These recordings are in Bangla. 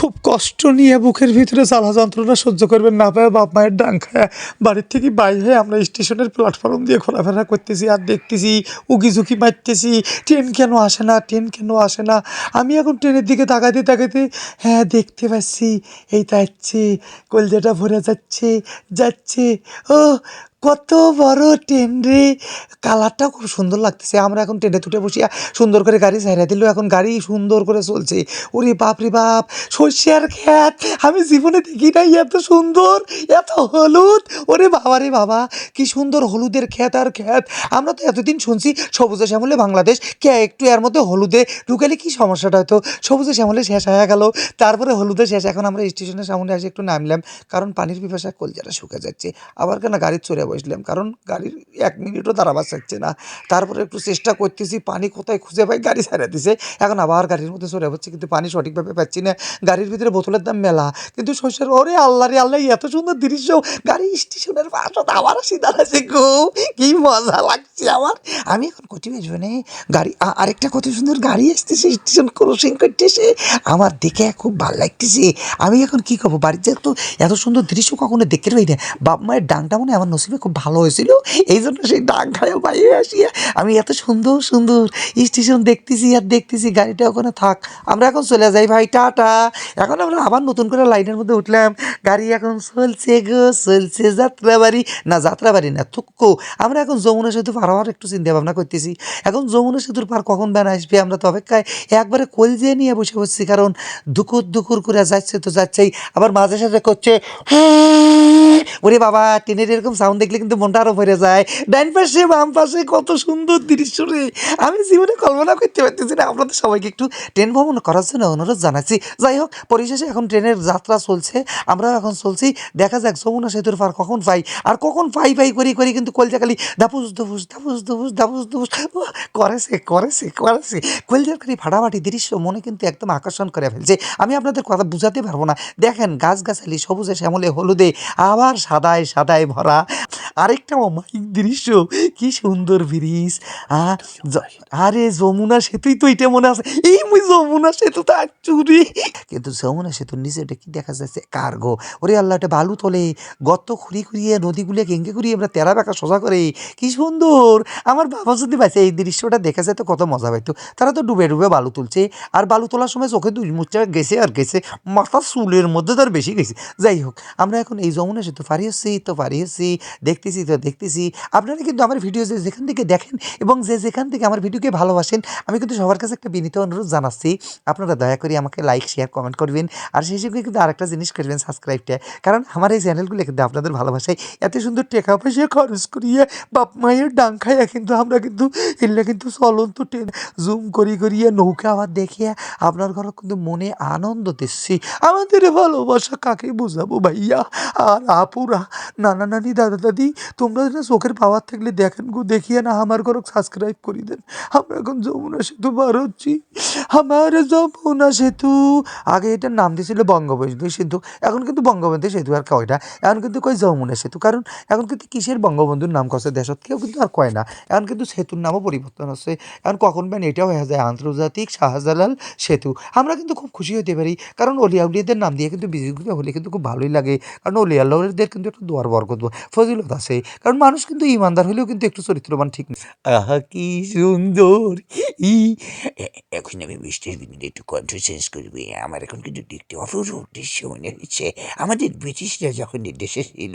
খুব কষ্ট নিয়ে বুকের ভিতরে জ্বালা যন্ত্রণা সহ্য করবেন না পায় বাপ মায়ের ডাং খায় বাড়ির থেকে বাইরে হয়ে আমরা স্টেশনের প্ল্যাটফর্ম দিয়ে ঘোরাফেরা করতেছি আর দেখতেছি উকি ঝুঁকি মারতেছি, ট্রেন কেন আসে না, ট্রেন কেন আসে না। আমি এখন ট্রেনের দিকে তাকাতে তাকাতে হ্যাঁ দেখতে পাচ্ছি, এই যাচ্ছে কলজাটা ভরে যাচ্ছে যাচ্ছে ও কত বড় ট্রেন রে। কালারটাও খুব সুন্দর লাগতেছে। আমরা এখন ট্রেনে তুটে বসিয়া সুন্দর করে গাড়ি ছাইরা দিল এখন গাড়ি সুন্দর করে চলছে। ওরে বাপ রে বাপ, সর্ষের ক্ষেত। আমি জীবনে দেখি নাই এত সুন্দর, এত হলুদ। ওরে বাবা রে বাবা, কি সুন্দর হলুদের ক্ষেত আর ক্ষেত। আমরা তো এতদিন শুনছি সবুজে শ্যামলে বাংলাদেশ। কে একটু এর মধ্যে হলুদে ঢুকালে কি সমস্যাটা হতো? সবুজে শ্যামলে শেষ হয়ে গেল। তারপরে হলুদে শেষ। এখন আমরা স্টেশনের সামনে এসে একটু নামলাম। কারণ পানির পিপাসা কলজাটা শুকে যাচ্ছে। আবার কেন গাড়ির চড়ে বসলাম। কারণ গাড়ির এক মিনিটও দাঁড়াবার চাচ্ছে না। তারপরে একটু চেষ্টা করতেছি, পানি কোথায় খুঁজে পাই, গাড়ি ছাড়া দিছে। এখন আবার গাড়ির মধ্যে চড়ে হচ্ছে কিন্তু পানি সঠিকভাবে পাচ্ছি না। গাড়ির ভিতরে বোতলের দাম মেলা। কিন্তু শস্যের, ওরে আল্লাহ রে আল্লাহ, এত সুন্দর দৃশ্য। গাড়ি স্টেশনের পাশে আবার আসি দাঁড়াচ্ছে গো কি মজা লাগছে আমার। আমি এখন কটি বেজনে গাড়ি আরেকটা কত সুন্দর গাড়ি আসতেছে, স্টেশন ক্রসিং করতেছে। আমার দেখে খুব ভালো লাগতেছে। আমি এখন কি করব? বাড়িতে তো এত সুন্দর দৃশ্য কখনো দেখতে পাই না। বাপ মায়ের ডাংটা মনে আমার নসিবে খুব ভালো হয়েছিল। এই জন্য সেই ডাং খায় বাইরে আসিয়া আমি এত সুন্দর সুন্দর স্টেশন দেখতেছি আর দেখতেছি, গাড়িটা ওখানে থাক। আমরা এখন চলে যাই ভাই, টাটা। এখন আমরা আবার নতুন করে লাইনের মধ্যে উঠলাম। গাড়ি এখন চলছে গো, চলছে যাত্রাবাড়ি। না যাত্রাবাড়ি না, থুক্কো। আমরা এখন যমুনা সেতু পার হওয়ার একটু চিন্তা ভাবনা করতেছি। এখন যমুনা সেতুর পার কখন বেন আসবে আমরা তো অপেক্ষায় একবারে কলজে নিয়ে বসে বসছি কারণ দুকুর দুকুর করে যাচ্ছে তো যাচ্ছেই। আবার মাঝে সাথে করছে "হ্যাঁ।" ওরে বাবা ট্রেনের এরকম সাউন্ড দেখলে কিন্তু মনটা আরও ভরে যায়। ডাইন পাশে, বাম পাশে, কত সুন্দর দৃশ্য রে। আমি জীবনে কল্পনা করতে পারতেছি না। আপনাদের সবাইকে একটু ট্রেন ভ্রমণ করার জন্য অনুরোধ জানাচ্ছি। যাই হোক, পরিশেষে এখন ট্রেনের যাত্রা চলছে। আমরাও এখন চলছি। দেখা যাক, যমুনা সেতুর পার কখন পাই। আর কখন পাই পাই, করি করি কিন্তু কলজাকালি দাপুস দুপুস দাপুস দুপুস দাপুস দুপুস করেছে করেছে করেছে। কলজাকালি ফাটাফাটি দৃশ্য মনে কিন্তু একদম আকর্ষণ করে ফেলছে। আমি আপনাদের কথা বুঝাতে পারব না। দেখেন, গাছগাছালি, সবুজে শ্যামলে হলুদে, আবার সাদায় সাদায় ভরা। আরেকটা অমায়িক দৃশ্য। কি সুন্দর ব্রিজ। আরে যমুনা সেতুই তো এটা মনে আছে। এই মুই যমুনা সেতু তো চুরি কিন্তু যমুনা সেতুর নিচে এটা কি দেখা যাচ্ছে? কার্গো। ওরে আল্লাহ, এটা বালু তোলে। গর্ত খুঁড়ি খুঁড়িয়ে নদীগুলো গেঙ্গে খুঁড়িয়ে আমরা তেরা বেঁকা সোজা করে। কি সুন্দর! আমার বাবা যদি বাঁচে, এই দৃশ্যটা দেখা যায় তো কত মজা পাইতো। তারা তো ডুবে ডুবে বালু তুলছে। আর বালু তোলার সময় চোখে দুই মুচা গেছে আর গেছে। মাথা চুলের মধ্যে তার বেশি গেছে। যাই হোক, আমরা এখন এই যমুনা সেতু পারি হচ্ছি, তো পারি হচ্ছি। দেখতেছি, তো দেখতেছি। আপনারা কিন্তু আমার ভিডিও যে যেখান থেকে দেখেন এবং যে যেখান থেকে আমার ভিডিওকে ভালোবাসেন, আমি কিন্তু সবার কাছে একটা বিনীত অনুরোধ জানাচ্ছি। আপনারা দয়া করে আমাকে লাইক শেয়ার কমেন্ট করবেন। আর সেই সঙ্গে কিন্তু আরেকটা জিনিস করবেন সাবস্ক্রাইবটা কারণ আমার এই চ্যানেলগুলো কিন্তু আপনাদের ভালোবাসায় এত সুন্দর টাকা পয়সা খরচ করিয়ে বাপ মায়ের ডাং খাইয়া কিন্তু আমরা কিন্তু এলে কিন্তু চলন্ত ট্রেন জুম করি করিয়ে নৌকা আবার দেখিয়া আপনার ঘরে কিন্তু মনে আনন্দ দিচ্ছি। আমাদের ভালোবাসা কাকে বোঝাবো ভাইয়া? আর আপুরা নানা নানি দাদা দাদি, তোমরা যেন চোখের পাওয়ার থাকলে দেখেন গো, দেখিয়ে না আমার ঘর সাবস্ক্রাইব করি দেন। আমরা এখন যমুনা সেতু পার হচ্ছি। আমার যমুনা সেতু। আগে এটার নাম দিয়েছিল বঙ্গবন্ধু সেতু। এখন কিন্তু বঙ্গবন্ধু সেতু আর কয় না এখন কিন্তু কয় যমুনা সেতু? কারণ এখন কিন্তু কিসের বঙ্গবন্ধুর নাম কছে দেশত? কেউ কিন্তু আর কয় না। এখন কিন্তু সেতুর নামও পরিবর্তন হচ্ছে। এখন কখন ব্যান এটাও হয়ে যায় আন্তর্জাতিক শাহজালাল সেতু। আমরা কিন্তু খুব খুশি হতে পারি। কারণ অলিয়া উলিয়াদের নাম দিয়ে কিন্তু বিজয়গুলো হলে কিন্তু খুব ভালোই লাগে। কারণ অলিয়া আল্লাহদের কিন্তু একটা দোয়ার বরকত ফজিলত আছে। কারণ মানুষ কিন্তু ইমানদার হলেও কিন্তু একটু চরিত্রবান ঠিক না। আহা, কি সুন্দর! ই এখন আমি বৃষ্টির বিনিময়ে একটু কণ্ঠ চেঞ্জ করবি। আমার এখন কিন্তু দেখতে অপরূপ দৃশ্য মনে হচ্ছে। আমাদের ব্রিটিশরা যখন দেশে ছিল,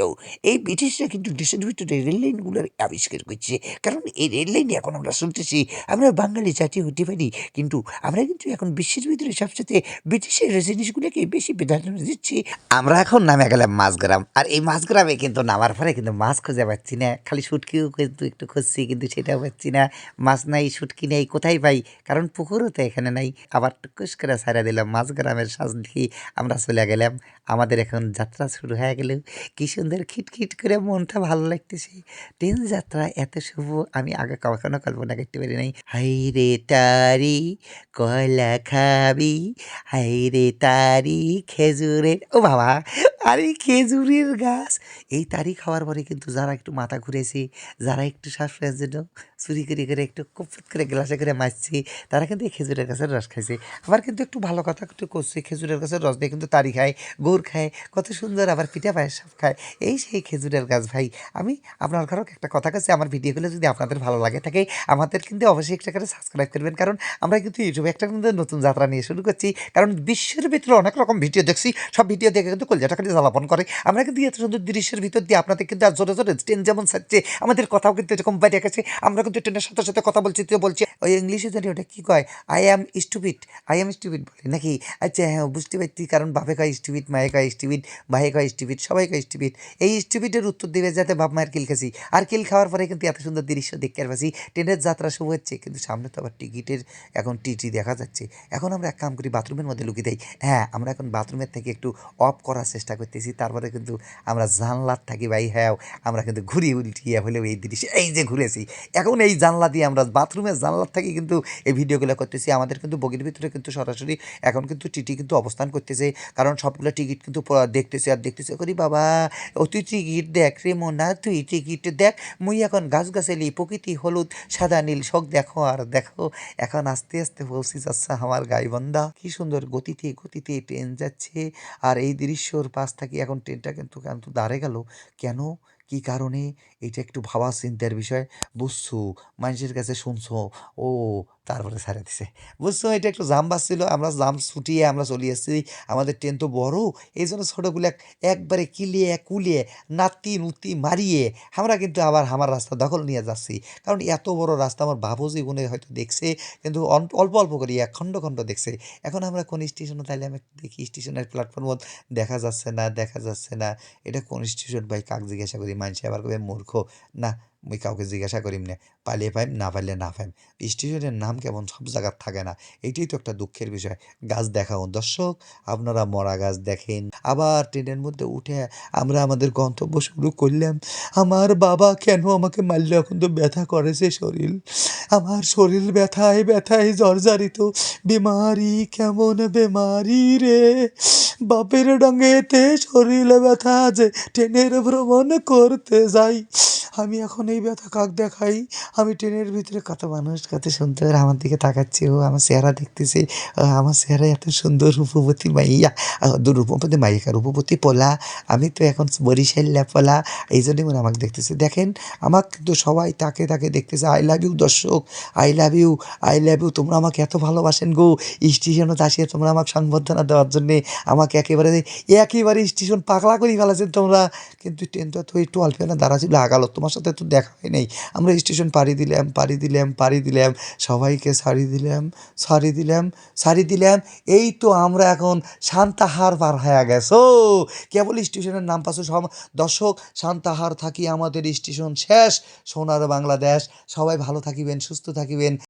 এই ব্রিটিশরা কিন্তু দেশের ভিতরে রেল লাইনগুলোর আবিষ্কার করছে। কারণ এই রেল লাইনে এখন আমরা শুনতেছি, আমরা বাঙালি জাতি হতে পারি, কিন্তু আমরা কিন্তু এখন বিশ্বের ভিতরে সবচেয়ে ব্রিটিশের জিনিসগুলোকে বেশি প্রাধান্য দিচ্ছি। আমরা এখন নামে গেলাম মাছগ্রাম। আর এই মাছগ্রামে কিন্তু নামার পরে কিন্তু মাছ খুঁজে পাচ্ছি না। খালি শুটকিও কিন্তু একটু খুঁজছি, কিন্তু সেটাও পাচ্ছি না। মাছ নাই, শুটকি নেই, কোথায় পাই? কারণ পুকুরও তো এখানে নাই। আবার টুকুস করে ছাড়া দিলাম, মাছ গ্রামের সাজ দিয়ে আমরা চলে গেলাম। আমাদের এখন যাত্রা শুরু হয়ে গেল। কি সুন্দর খিটখিট করে মনটা ভালো লাগতেছে। ট্রেন যাত্রা এত শুভ, আমি আগে কখনো কল্পনা করতে পারি নাই। হাই রে তারি, কয়লা খাবি? হাই রে তারি, খেজুরের, ও বাবা, আরে খেজুরের গাছ এই তারিখ হওয়ার পরে কিন্তু যারা একটু মাথা ঘুরেছে যারা একটু শ্বাস জন্য চুরি করে করে একটু কুপুত করে গ্লাসে করে মারছি, তারা কিন্তু এই খেজুরের গাছের রস খাইছে। আবার কিন্তু একটু ভালো কথা একটু করছে খেজুরের গাছের রস দিয়ে কিন্তু তারি খায়, গুড় খায়, কত সুন্দর আবার পিঠা পায়েস সব খায়। এই সেই খেজুরের গাছ ভাই, আমি আপনার ঘরেও একটা কথা কাছে আমার ভিডিওগুলো যদি আপনাদের ভালো লাগে থাকে, আমাদের কিন্তু অবশ্যই একটা করে সাবস্ক্রাইব করবেন, কারণ আমরা কিন্তু ইউটিউবে একটা কিন্তু নতুন যাত্রা নিয়ে শুরু করছি, কারণ বিশ্বের ভিতরে অনেক রকম ভিডিও দেখছি, সব ভিডিও দেখে কিন্তু কলজাটা খালি জ্বালাপন করে। আমরা কিন্তু এত সুন্দর দৃশ্যের ভিতর দিয়ে আপনাদের কিন্তু আর জোরে জোরে ট্রেন যেমন ছাড়ছে আমাদের কথাও কিন্তু এরকম বাইরে গেছে, আমরা কিন্তু ট্রেনের সাথে সাথে কথা বলছি, তো বলছি, ওই ইংলিশে জানি ওটা কী কয়? I am stupid I am stupid বলে। নাকি আচ্ছা হ্যাঁ বুঝতে পারছি, কারণ বাপে কয় স্টুপিড মায়ে কয় স্টুপিড ভাইয়ে কয় স্টুপিড সবাই কয় স্টুপিড এই স্টুপিডের উত্তর দেবে যাতে বাপ মায়ের কিল খাসি। আর কিল খাওয়ার পরে কিন্তু এত সুন্দর দৃশ্য দেখতে পাচ্ছি ট্রেনের যাত্রা শুরু হচ্ছে, কিন্তু সামনে তো আবার টিকিটের এখন টিটি দেখা যাচ্ছে। এখন আমরা এক কাম করি, বাথরুমের মধ্যে লুকিয়ে দেই। হ্যাঁ আমরা এখন বাথরুমের থেকে একটু অফ করার চেষ্টা করতেছি, তারপরে কিন্তু আমরা জানলার থাকি, ভাই হ্যাঁ আমরা কিন্তু ঘুরি উল্টিয়ে হলেও এই দৃশ্য, এই যে ঘুরেছি। এখন এই জানলা দিয়ে আমরা বাথরুমের জানলার থেকে কিন্তু এই ভিডিওগুলো করতেছি। আমাদের কিন্তু বগির ভিতরে কিন্তু সরাসরি এখন কিন্তু টিটি কিন্তু অবস্থান করতেছে। কারণ সবগুলো টিকিট কিন্তু দেখতেছে আর দেখতেছে। করি, বাবা তুই টিকিট দেখ রে মোনা, তুই টিকিট দেখ। মুই এখন গাছ গাছালি প্রকৃতি হলুদ, সাদা নীল শোক দেখো আর দেখো। এখন আস্তে আস্তে পৌঁছে যাচ্ছে আমার গাইবন্ধা, কি সুন্দর গতিতে গতিতে ট্রেন যাচ্ছে। আর এই দৃশ্যর পাশ থাকি এখন ট্রেনটা কিন্তু কিন্তু দাঁড়ে গেল। কেন? কি কারণে? এটা একটু ভাবা চিন্তার বিষয়। বুঝছ? মানুষের কাছে শুনছো, ও তারপরে ছাড়ে দিছে। বুঝছ? এটা একটু জাম বাজছিল, আমরা জাম ছুটিয়ে আমরা চলে এসেছি। আমাদের ট্রেন তো বড়, এই জন্য ছোটোগুলো একবারে কিলিয়ে, কুলিয়ে, নাতি নুতি মারিয়ে আমরা কিন্তু আবার আমার রাস্তা দখল নিয়ে যাচ্ছি। কারণ এত বড় রাস্তা আমার বাবু জীবনে হয়তো দেখছে, কিন্তু অল্প অল্প করে এক খণ্ড খণ্ড দেখছে। এখন আমরা কোন স্টেশনে তাহলে আমি দেখি স্টেশনের প্ল্যাটফর্ম দেখা যাচ্ছে না, দেখা যাচ্ছে না। এটা কোন স্টেশন ভাই কাক জিজ্ঞাসা করি? মানুষ আবার কবে মূর্খ। না, মুই কাউকে জিজ্ঞাসা করিম না, পালিয়ে পাইম, না পাইলে না পাইম। স্টেশনের নাম কেমন সব জায়গার থাকে না এটাই তো একটা দুঃখের বিষয়। গাছ দেখাও। দর্শক, আপনারা মরা গাছ দেখেন, আবার ট্রেনের মধ্যে উঠে আমরা আমাদের গন্তব্য শুরু করলাম। আমার বাবা কেন আমাকে মারলে? এখন তো ব্যথা করেছে শরীর। আমার শরীর ব্যথায় ব্যথায় জর্জারিত। বিমারি কেমন বেমারি রে? বাপের ডঙ্গেতে শরীর ব্যথা যে ট্রেনের ভ্রমণ করতে যাই। আমি এখন এই ব্যথা কাক দেখাই? আমি ট্রেনের ভিতরে কত মানুষ, কত সুন্দর আমার দিকে তাকাচ্ছে। ও আমার চেহারা দেখতেছে। আমার চেহারা এত সুন্দর রূপবতী মাইয়া। রূপবতী মাইকা রূপবতী পোলা। আমি তো এখন বরিশাল পোলা এই জন্যই মনে আমাকে দেখতেছে। দেখেন, আমাকে কিন্তু সবাই তাকে তাকে দেখতেছে। আই লাভ ইউ দর্শক। I love you I love you তোমরা আমাকে এত ভালোবাসেন গো। স্টেশনে আসিয়ে তোমরা আমাকে সংবর্ধনা দেওয়ার জন্যে আমাকে একেবারে একেবারে স্টেশন পাগলা করে ফেলেছেন তোমরা। কিন্তু ট্রেনটা তো একটু অল্প না দাঁড়া ছিল আগালো, তোমার সাথে তো দেখা হয় নাই। আমরা স্টেশন পাড়ি দিলাম পাড়ি দিলাম পাড়ি দিলাম। সবাইকে সারি দিলাম সারি দিলাম সারি দিলাম। এই তো আমরা এখন শান্তাহার পার হয়ে গেছো। কেবল স্টেশনের নাম সব দর্শক, শান্তাহার থাকি আমাদের স্টেশন শেষ, সোনার বাংলাদেশ। সবাই ভালো থাকিবেন সুস্থ থাকিবেন।